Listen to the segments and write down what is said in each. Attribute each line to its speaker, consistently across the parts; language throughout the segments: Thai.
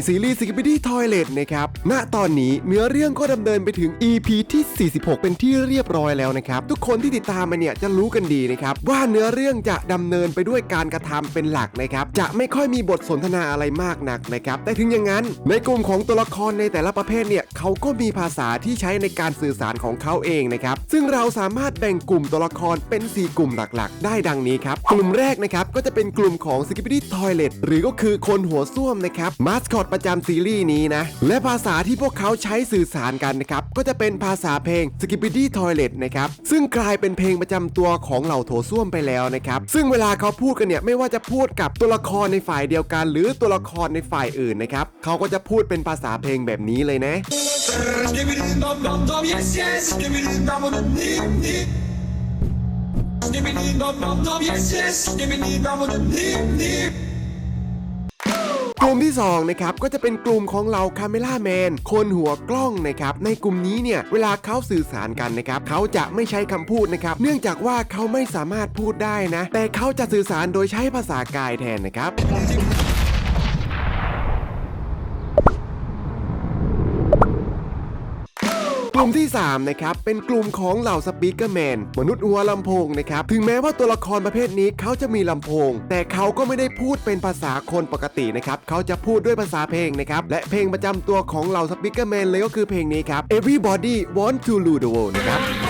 Speaker 1: ในซีรีส์ Skibidi Toilet นะครับ ณ ตอนนี้เนื้อเรื่องก็ดำเนินไปถึง EP ที่ 46 เป็นที่เรียบร้อยแล้วนะครับ ทุกคนที่ติดตามมาเนี่ยจะรู้กันดีนะครับ ว่าเนื้อเรื่องจะดำเนินไปด้วยการกระทำเป็นหลักนะครับ จะไม่ค่อยมีบทสนทนาอะไรมากนักนะครับ แต่ถึงอย่างนั้น ในกลุ่มของตัวละครในแต่ละประเภทเนี่ยเขาก็มีภาษาที่ใช้ในการสื่อสารของเขาเองนะครับ ซึ่งเราสามารถแบ่งกลุ่มตัวละครเป็น 4 กลุ่มหลักๆ ได้ดังนี้ครับ กลุ่มแรกนะครับก็จะเป็นกลุ่มของ Skibidi Toilet หรือก็คือคนหัวส้วมนะครับมาสคอตประจำซีรีส์นี้นะ และภาษาที่พวกเขาใช้สื่อสารกันนะครับ ก็จะเป็นภาษาเพลง Skibidi Toilet นะครับ ซึ่งกลายเป็นเพลงประจำตัวของเหล่าโถส้วมไปแล้วนะครับ ซึ่งเวลาเขาพูดกันเนี่ยไม่ว่าจะพูดกับตัวละครในฝ่ายเดียวกัน หรือตัวละครในฝ่ายอื่นนะครับเขาก็จะพูดเป็นภาษาเพลงแบบนี้เลยนะ
Speaker 2: Skibbity dum dum dum yes yes Skibbity dum dum dip dip Skibbity dum dum dum dum dum
Speaker 1: กลุ่มที่2นะครับก็จะเป็นกลุ่มของเราคาเมล่าแมนคนหัวกล้องนะครับในกลุ่มนี้เนี่ยเวลาเขาสื่อสารกันนะครับเขาจะไม่ใช้คำพูดนะครับเนื่องจากว่าเขาไม่สามารถพูดได้นะ แต่เขาจะสื่อสารโดยใช้ภาษากายแทนนะครับ ลุ่มที่ 3 นะครับ เป็นกลุ่มของเหล่าสปีกเกอร์แมนมนุษย์หัวลำโพงนะครับ ถึงแม้ว่าตัวละครประเภทนี้เขาจะมีลำโพง แต่เขาก็ไม่ได้พูดเป็นภาษาคนปกตินะครับ เขาจะพูดด้วยภาษาเพลงนะครับ และเพลงประจำตัวของเหล่าสปีกเกอร์แมนเลยก็คือเพลงนี้ครับ Everybody Want to Rule the World นะครับ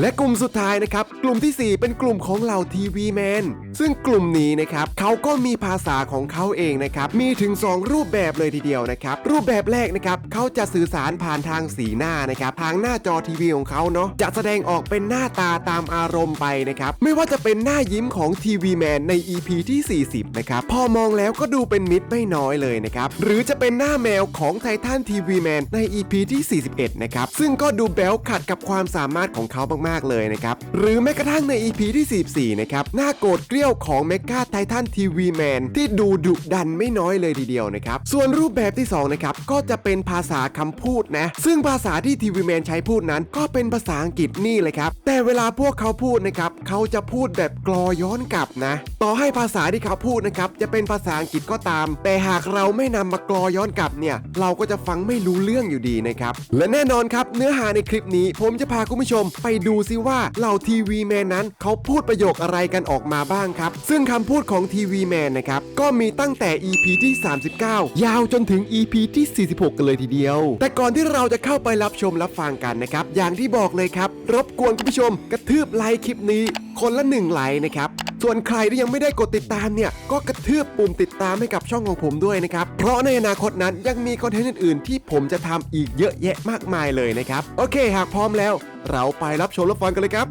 Speaker 1: และกลุ่มสุดท้ายนะครับ กลุ่มทีสี่ 4 เป็นกลุ่มของเหล่าทีวีแมนซึ่งกลุ่มนี้นะครับเขาก็มีภาษาของเขาเองนะครับ มีถึง 2 รูปแบบเลยทีเดียวนะครับ รูปแบบแรกนะครับเขาจะสื่อสารผ่านทางสีหน้านะครับทางหน้าจอทีวีของเขาเนาะจะแสดงออกเป็นหน้าตาตามอารมณ์ไปนะครับไม่ว่าจะเป็นหน้ายิ้มของทีวีแมนใน EP ที่ 40 นะครับพอมองแล้วก็ดูเป็นมิตรไม่น้อยเลยนะครับหรือจะเป็นหน้าแมวของไททันทีวีแมนใน EP ที่ 41 นะครับซึ่งก็ดูแบ๊วขัดกับความสามารถของเขามากๆเลยนะครับ หรือแม้กระทั่งใน EP ที่ 44 นะครับ หน้าโกรธเกรี้ยวของเมกาไททันทีวีแมนที่ดูดุดันไม่น้อยเลยทีเดียวนะครับ ส่วนรูปแบบที่ 2 นะครับ ก็จะเป็นภาษาคำพูดนะ ซึ่งภาษาที่ทีวีแมนใช้พูดนั้นก็เป็นภาษาอังกฤษนี่เลยครับ แต่เวลาพวกเขาพูดนะครับ เขาจะพูดแบบกรอย้อนกลับนะ ต่อให้ภาษาที่เขาพูดนะครับ จะเป็นภาษาอังกฤษก็ตาม แต่หากเราไม่นำมากรอย้อนกลับเนี่ย เราก็จะฟังไม่รู้เรื่องอยู่ดีนะครับ และแน่นอนครับ เนื้อหาในคลิปนี้ผมจะพาคุณผู้ชมไปดููซิว่าเหล่าทีวีแมนนั้นเขาพูดประโยคอะไรกันออกมาบ้างครับ ซึ่งคำพูดของทีวีแมนนะครับ ก็มีตั้งแต่ EP ที่ 39 ยาวจนถึง EP ที่ 46 กันเลยทีเดียว แต่ก่อนที่เราจะเข้าไปรับชมรับฟังกันนะครับ อย่างที่บอกเลยครับ รบกวนคุณผู้ชมกระทืบไลค์คลิปนี้คนละหนึ่งไลค์นะครับ ส่วนใครที่ยังไม่ได้กดติดตามเนี่ย ก็กระทืบปุ่มติดตามให้กับช่องของผมด้วยนะครับ เพราะในอนาคตนั้นยังมีคอนเทนต์อื่นๆ ที่ผมจะทำอีกเยอะแยะมากมายเลยนะครับ โอเค หากพร้อมแล้ว เราไปรับชมรับฟังกันเลยครับ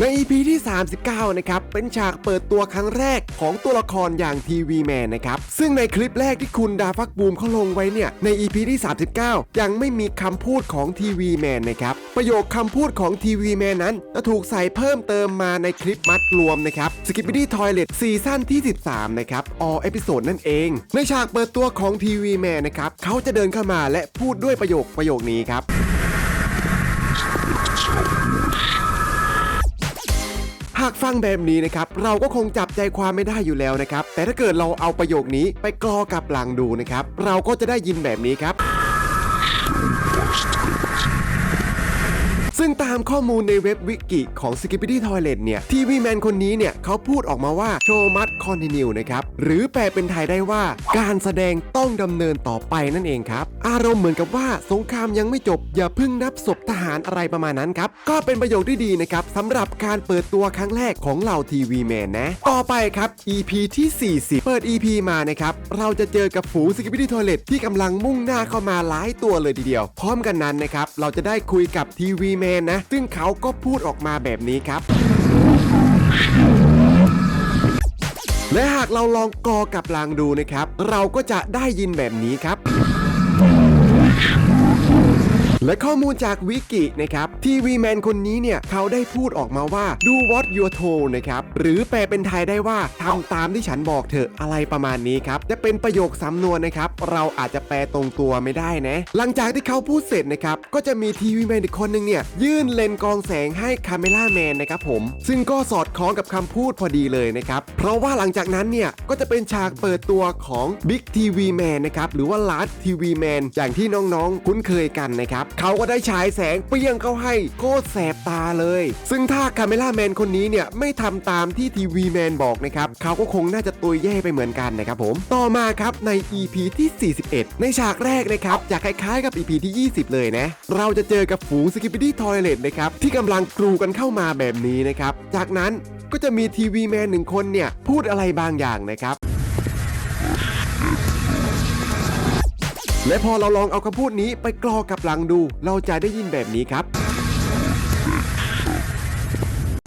Speaker 1: ใน EP ที่ 39 นะครับ เป็นฉากเปิดตัวครั้งแรกของตัวละครอย่างทีวีแมนนะครับ ซึ่งในคลิปแรกที่คุณดาฟักบูมเขาลงไว้เนี่ย ใน EP ที่ 39 ยังไม่มีคำพูดของทีวีแมนนะครับ ประโยคคำพูดของทีวีแมนนั้นจะถูกใส่เพิ่มเติมมาในคลิปมัดรวมนะครับ Skibidi Toilet ซีซั่นที่ 13 นะครับ all episode นั่นเอง ในฉากเปิดตัวของทีวีแมนนะครับเขาจะเดินเข้ามาและพูดด้วยประโยคประโยคนี้ครับากฟังแบบนี้นะครับเราก็คงจับใจความไม่ได้อยู่แล้วนะครับ แต่ถ้าเกิดเราเอาประโยคนี้ไปกรอกับหลังดูนะครับ เราก็จะได้ยินแบบนี้ครับ ซึ่งตามข้อมูลในเว็บวิกิของ Skibidi Toilet เนี่ย ทีวีแมนคนนี้เนี่ยเขาพูดออกมาว่า Show must continue นะครับ หรือแปลเป็นไทยได้ว่า การแสดงต้องดำเนินต่อไปนั่นเองครับ อารมณ์เหมือนกับว่าสงครามยังไม่จบ อย่าพิ่งนับศพทหารอะไรประมาณนั้นครับ ก็เป็นประโยคที่ดีนะครับสำหรับการเปิดตัวครั้งแรกของเหล่าทีวีแมนนะ ต่อไปครับ EP ที่ 40 เปิด EP มานะครับเราจะเจอกับฝูง Skibidi Toilet ที่กำลังมุ่งหน้าเข้ามาหลายตัวเลยทีเดียว พร้อมกันนั้นนะครับเราจะได้คุยกับทีวีแมนนะ ซึ่งเขาก็พูดออกมาแบบนี้ครับและหากเราลองกอกับลางดูนะครับ เราก็จะได้ยินแบบนี้ครับ และข้อมูลจากวิกินะครับทีวีแมนคนนี้เนี่ยเขาได้พูดออกมาว่า do what you're told นะครับหรือแปลเป็นไทยได้ว่าทำตามที่ฉันบอกเถอะอะไรประมาณนี้ครับจะเป็นประโยคสำนวนนะครับเราอาจจะแปลตรงตัวไม่ได้นะ หลังจากที่เขาพูดเสร็จนะครับก็จะมีทีวีแมนอีกคนหนึ่งเนี่ยยื่นเลนกองแสงให้คาเมล่าแมนนะครับผม ซึ่งก็สอดคล้องกับคำพูดพอดีเลยนะครับเพราะว่าหลังจากนั้นเนี่ยก็จะเป็นฉากเปิดตัวของ Big TV Man นะครับหรือว่า Large TV Man อย่างที่น้องๆ คุ้นเคยกันนะครับเขาก็ได้ฉายแสงเปรี้ยงเข้าให้โคตรแสบตาเลย ซึ่งถ้าคาเมล่าแมนคนนี้เนี่ยไม่ทำตามที่ทีวีแมนบอกนะครับเขาก็คงน่าจะตัวแย่ไปเหมือนกันนะครับผมต่อมาครับใน EP ที่ 41 ในฉากแรกนะครับจะคล้ายๆกับ EP ที่ 20 เลยนะ เราจะเจอกับฝูงสกิปปี้ทอยเลตนะครับที่กำลังกรูกันเข้ามาแบบนี้นะครับจากนั้นก็จะมีทีวีแมนหนึ่งคนเนี่ยพูดอะไรบางอย่างนะครับ และพอเราลองเอาคำพูดนี้ไปกรอกับหลังดู เราจะได้ยินแบบนี้ครับ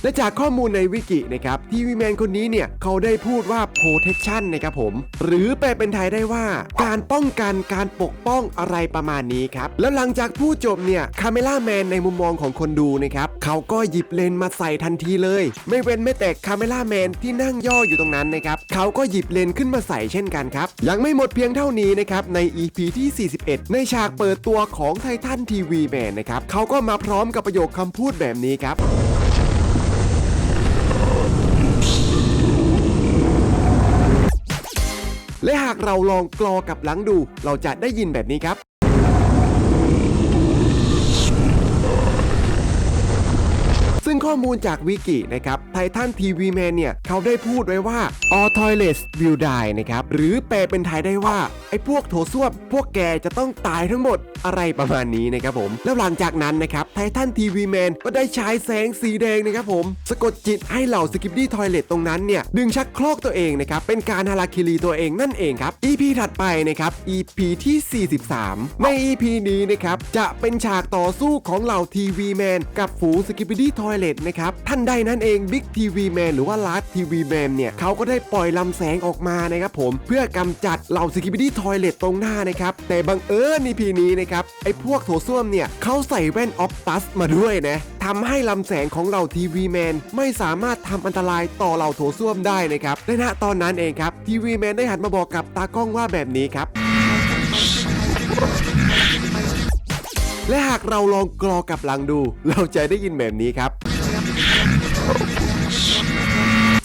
Speaker 1: และจากข้อมูลในวิกินะครับทีวีแมนคนนี้เนี่ยเขาได้พูดว่า protection นะครับผม หรือแปลเป็นไทยได้ว่า การป้องกันการปกป้องอะไรประมาณนี้ครับ แล้วหลังจากพูดจบเนี่ยคาเมล่าแมนในมุมมองของคนดูนะครับเขาก็หยิบเลนมาใส่ทันทีเลย ไม่เว้นแม้แต่คาเมล่าแมนที่นั่งย่ออยู่ตรงนั้นนะครับเขาก็หยิบเลนขึ้นมาใส่เช่นกันครับ ยังไม่หมดเพียงเท่านี้นะครับใน EP ที่ 41 ในฉากเปิดตัวของไททันทีวีแมนนะครับเขาก็มาพร้อมกับประโยคคำพูดแบบนี้ครับ และหากเราลองกรอกับหลังดู เราจะได้ยินแบบนี้ครับ ซึ่งข้อมูลจากวิกินะครับไททันทีวีแมนเนี่ยเขาได้พูดไว้ว่า all toilets will die นะครับหรือแปลเป็นไทยได้ว่า ไอ้พวกโถส้วมพวกแกจะต้องตายทั้งหมดอะไรประมาณนี้นะครับผม แล้วหลังจากนั้นนะครับไททันทีวีแมนก็ได้ฉายแสงสีแดงนะครับผม สะกดจิตให้เหล่าสกิปดี้ทอยเลตตรงนั้นเนี่ย ดึงชักโครกตัวเองนะครับ เป็นการฮาราคิรีตัวเองนั่นเองครับ EP ถัดไปนะครับ EP ที่ 43 ใน EP นี้นะครับ จะเป็นฉากต่อสู้ของเหล่าทีวีแมนกับฝูงสกิปดี้ทอยเลตนะครับท่านใดนั่นเองบิ๊กทีวีแมนหรือว่าลาร์ดทีวีแมนเนี่ยเขาก็ได้ปล่อยลำแสงออกมานะครับผมเพื่อกำจัดเหล่าสกิปดี้ทอยเลตตรงหน้านะครับแต่บังเอิญ EP นี้นะครับไอ้พวกโถส้วมเนี่ยเขาใส่แว่นออฟตัสมาด้วยนะทำให้ลำแสงของเหล่าทีวีแมนไม่สามารถทำอันตรายต่อเหล่าโถส้วมได้นะครับและณตอนนั้นเองครับทีวีแมนได้หันมาบอกกับตากล้องว่าแบบนี้ครับและหากเราลองกรอกับหลังดู เราจะได้ยินแบบนี้ครับ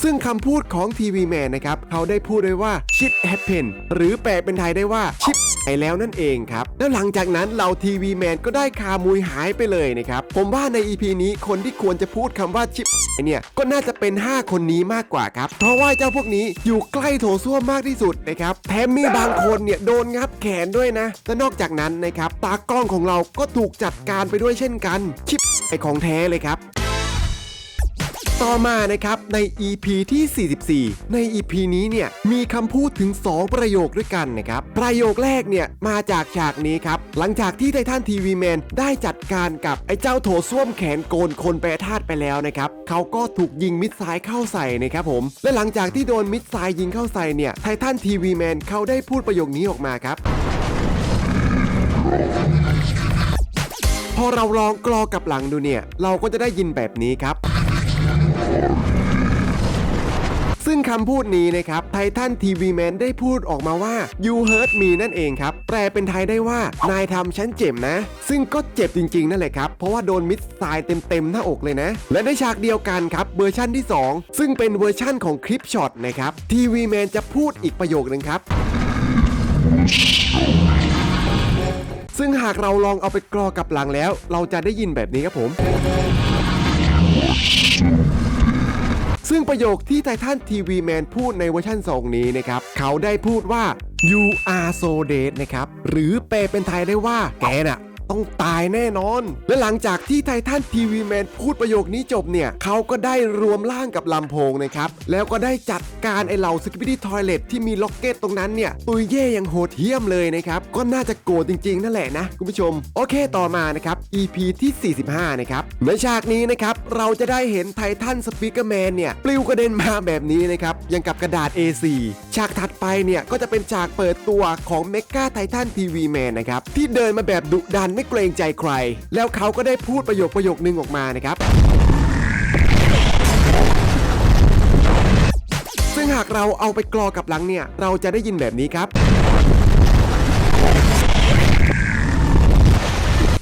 Speaker 1: ซึ่งคำพูดของทีวีแมนนะครับ เขาได้พูดไว้ว่า shit happen หรือแปลเป็นไทยได้ว่าชิปไปแล้วนั่นเองครับ แล้วหลังจากนั้นเราทีวีแมนก็ได้คามุยหายไปเลยนะครับ ผมว่าใน EP นี้คนที่ควรจะพูดคำว่าชิปเนี่ย ก็น่าจะเป็น 5 คนนี้มากกว่าครับ เพราะว่าเจ้าพวกนี้อยู่ใกล้โถส้วมมากที่สุดนะครับแถมมีบางคนเนี่ยโดนงับแขนด้วยนะ และนอกจากนั้นนะครับตากล้องของเราก็ถูกจัดการไปด้วยเช่นกันชิปไอของแท้เลยครับ ต่อมานะครับใน EP ที่ 44 ใน EP นี้เนี่ยมีคำพูดถึง 2 ประโยคด้วยกันนะครับ ประโยคแรกเนี่ยมาจากฉากนี้ครับ หลังจากที่ไททันทีวีแมนได้จัดการกับไอ้เจ้าโถส้วมแขนโกนคนแปรธาตุไปแล้วนะครับ เขาก็ถูกยิงมิดไซล์เข้าใส่นะครับผม และหลังจากที่โดนมิดไซล์ยิงเข้าใส่เนี่ยไททันทีวีแมนเขาได้พูดประโยคนี้ออกมาครับพอเราลองกรอกับหลังดูเนี่ย เราก็จะได้ยินแบบนี้ครับ ซึ่งคำพูดนี้นะครับไททันทีวีแมนได้พูดออกมาว่า you hurt me นั่นเองครับ แปลเป็นไทยได้ว่านายทำฉันเจ็บนะ ซึ่งก็เจ็บจริงๆนั่นแหละครับ เพราะว่าโดนมิดไซล์เต็มๆหน้าอกเลยนะ และในฉากเดียวกันครับเวอร์ชั่นที่ 2 ซึ่งเป็นเวอร์ชั่นของคลิปช็อตนะครับทีวีแมนจะพูดอีกประโยคนึงครับซึ่งหากเราลองเอาไปกรอกับหลังแล้ว เราจะได้ยินแบบนี้ครับผม ซึ่งประโยคที่ไททันทีวีแมนพูดในเวอร์ชันสองนี้นะครับ เขาได้พูดว่า you are so dead นะครับ หรือแปลเป็นไทยได้ว่าแกน่ะ ต้องตายแน่นอน และหลังจากที่ไททันทีวีแมนพูดประโยคนี้จบเนี่ยเขาก็ได้รวมร่างกับลำโพงนะครับ แล้วก็ได้จัดการไอเหล่าสกิปปี้ทอยเลตที่มีล็อกเก็ตตรงนั้นเนี่ยตุยเย่ยังโหดเหี้ยมเลยนะครับ ก็น่าจะโกรธจริงๆ นั่นแหละนะ คุณผู้ชม โอเคต่อมานะครับ EP ที่ 45 นะครับ ในฉากนี้นะครับ เราจะได้เห็นไททันสปีกเกอร์แมนเนี่ย ปลิวกระเด็นมาแบบนี้นะครับ ยังกับกระดาษ A4 ฉากถัดไปเนี่ย ก็จะเป็นฉากเปิดตัวของเมกาไททันทีวีแมนนะครับ ที่เดินมาแบบดุดันไม่เกรงใจใคร แล้วเขาก็ได้พูดประโยคประโยคนึงออกมานะครับซึ่งหากเราเอาไปกรอกับหลังเนี่ย เราจะได้ยินแบบนี้ครับ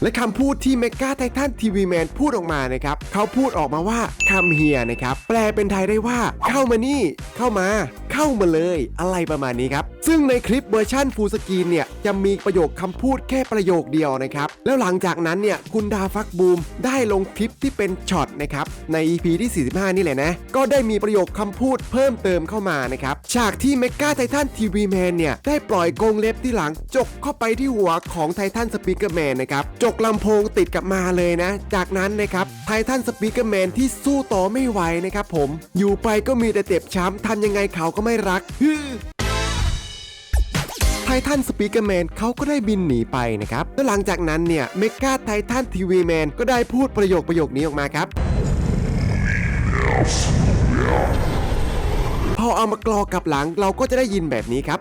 Speaker 1: และคำพูดที่เมกาไททันทีวีแมนพูดออกมานะครับเขาพูดออกมาว่าคำเฮียนะครับแปลเป็นไทยได้ว่า เข้ามานี่ เข้ามา เข้ามาเลยอะไรประมาณนี้ครับซึ่งในคลิปเวอร์ชั่นฟูลสกรีนเนี่ยจะมีประโยคคำพูดแค่ประโยคเดียวนะครับแล้วหลังจากนั้นเนี่ยคุณดาฟักบูมได้ลงคลิปที่เป็นช็อตนะครับใน EP ที่ 45 นี่แหละนะ ก็ได้มีประโยคคำพูดเพิ่มเติมเข้ามานะครับฉากที่เมกาไททันทีวีแมนเนี่ยได้ปล่อยกงเล็บที่หลังจกเข้าไปที่หัวของไททันสปีกเกอร์แมนนะครับจกลำโพงติดกับมาเลยนะ จากนั้นนะครับไททันสปีกเกอร์แมนที่สู้ต่อไม่ไหวนะครับผม อยู่ไปก็มีแต่เจ็บช้ำทำยังไงเขาก็ไม่รักฮึไททันสปีกเกอร์แมนเขาก็ได้บินหนีไปนะครับแล้วหลังจากนั้นเนี่ยเมกาไททันทีวีแมนก็ได้พูดประโยคประโยคนี้ออกมาครับ พอเอามากรอกกับหลังเราก็จะได้ยินแบบนี้ครับ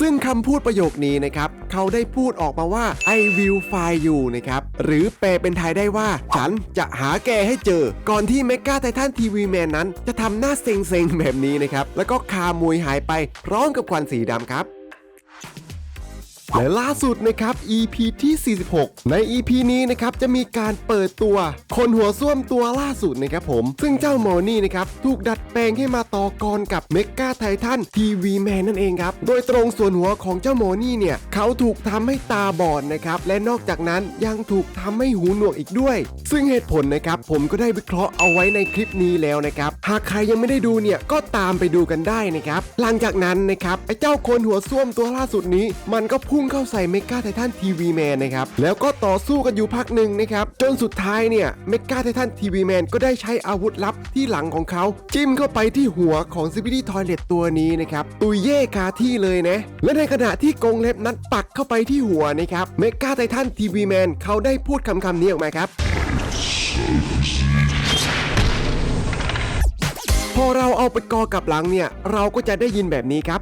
Speaker 1: ซึ่งคำพูดประโยคนี้นะครับเขาได้พูดออกมาว่า I will find you นะครับหรือแปลเป็นไทยได้ว่า ฉันจะหาแกให้เจอ ก่อนที่เมกาไททันทีวีแมนนั้น จะทำหน้าเซ็งๆแบบนี้นะครับแล้วก็คามวยหายไปพร้อมกับควันสีดำครับ และล่าสุดนะครับ EP ที่ 46 ใน EP นี้นะครับจะมีการเปิดตัว คนหัวส้วมตัวล่าสุดนะครับผม ซึ่งเจ้าโมนี่นะครับถูกดัดแปลงให้มาต่อกรกับเมกาไททันทีวีแมนนั่นเองครับ โดยตรงส่วนหัวของเจ้าโมนี่เนี่ย เขาถูกทำให้ตาบอดนะครับ และนอกจากนั้นยังถูกทำให้หูหนวกอีกด้วย ซึ่งเหตุผลนะครับผมก็ได้วิเคราะห์เอาไว้ในคลิปนี้แล้วนะครับ หากใครยังไม่ได้ดูเนี่ยก็ตามไปดูกันได้นะครับ หลังจากนั้นนะครับไอ้เจ้าคนหัวส้วมตัวล่าสุดนี้ มันก็พุุ่่งเข้าใส่เมกาไททันทีวีแมนนะครับแล้วก็ต่อสู้กันอยู่พักหนึ่งนะครับจนสุดท้ายเนี่ยเมกาไททันทีวีแมนก็ได้ใช้อาวุธลับที่หลังของเขา จิ้มเข้าไปที่หัวของซิบิลี่ทอยเลตตัวนี้นะครับตุยเย่คาที่เลยนะและในขณะที่กงเล็บนั้นปักเข้าไปที่หัวนะครับเมกาไททันทีวีแมนเขาได้พูดคำคำนี้ออกมาครับพอเราเอาไปกอกับหลังเนี่ย เราก็จะได้ยินแบบนี้ครับ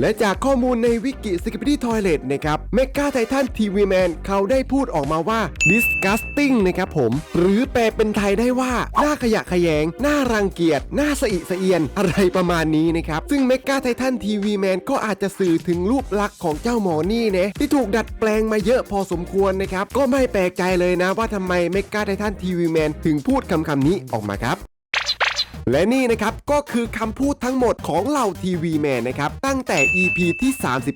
Speaker 1: และจากข้อมูลในวิกิ s k i p p y Toilet นะครับเมกาไททันทีวีแมนเขาได้พูดออกมาว่า disgusting นะครับผม หรือแปลเป็นไทยได้ว่า หน้าขยะขยง หน้ารังเกียจ หน้าสะอิสะเอียน อะไรประมาณนี้นะครับ ซึ่งเมกาไททันทีวีแมนก็อาจจะสื่อถึงรูปลักษณ์ของเจ้าหมอนี่นะที่ถูกดัดแปลงมาเยอะพอสมควรนะครับ ก็ไม่แปลกใจเลยนะว่าทำไมเมกาไททันทีวีแมนถึงพูดคำคำนี้ออกมาครับ และนี่นะครับก็คือคำพูดทั้งหมดของเหล่าทีวีแมนนะครับตั้งแต่ EP ที่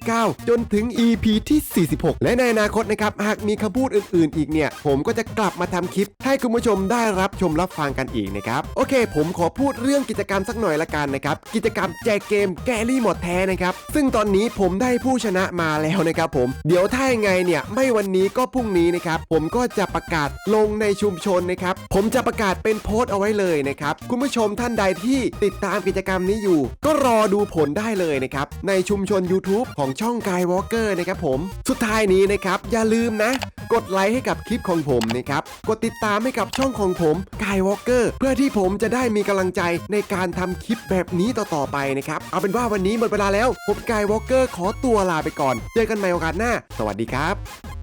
Speaker 1: 39 จนถึง EP ที่ 46 และในอนาคตนะครับหากมีคำพูดอื่นๆ อีกเนี่ย ผมก็จะกลับมาทำคลิป ให้คุณผู้ชมได้รับชมรับฟังกันอีกนะครับโอเค ผมขอพูดเรื่องกิจกรรมสักหน่อยละกันนะครับกิจกรรมแจกเกมแกลี่หมดแท้นะครับซึ่งตอนนี้ผมได้ผู้ชนะมาแล้วนะครับผมเดี๋ยวถ้ายังไงเนี่ยไม่วันนี้ก็พรุ่งนี้นะครับผมก็จะประกาศลงในชุมชนนะครับผมจะประกาศเป็นโพสต์เอาไว้เลยนะครับคุณผู้ชมมท่านใดที่ติดตามกิจกรรมนี้อยู่ ก็รอดูผลได้เลยนะครับ ในชุมชน YouTube ของช่องกายวอล์กเกอร์นะครับผม สุดท้ายนี้นะครับ อย่าลืมนะ กดไลค์ให้กับคลิปของผมนะครับ กดติดตามให้กับช่องของผมกายวอล์กเกอร์เพื่อที่ผมจะได้มีกำลังใจในการทำคลิปแบบนี้ต่อๆไปนะครับ เอาเป็นว่าวันนี้หมดเวลาแล้วผมกายวอล์กเกอร์ขอตัวลาไปก่อน เจอกันใหม่โอกาสหน้า สวัสดีครับ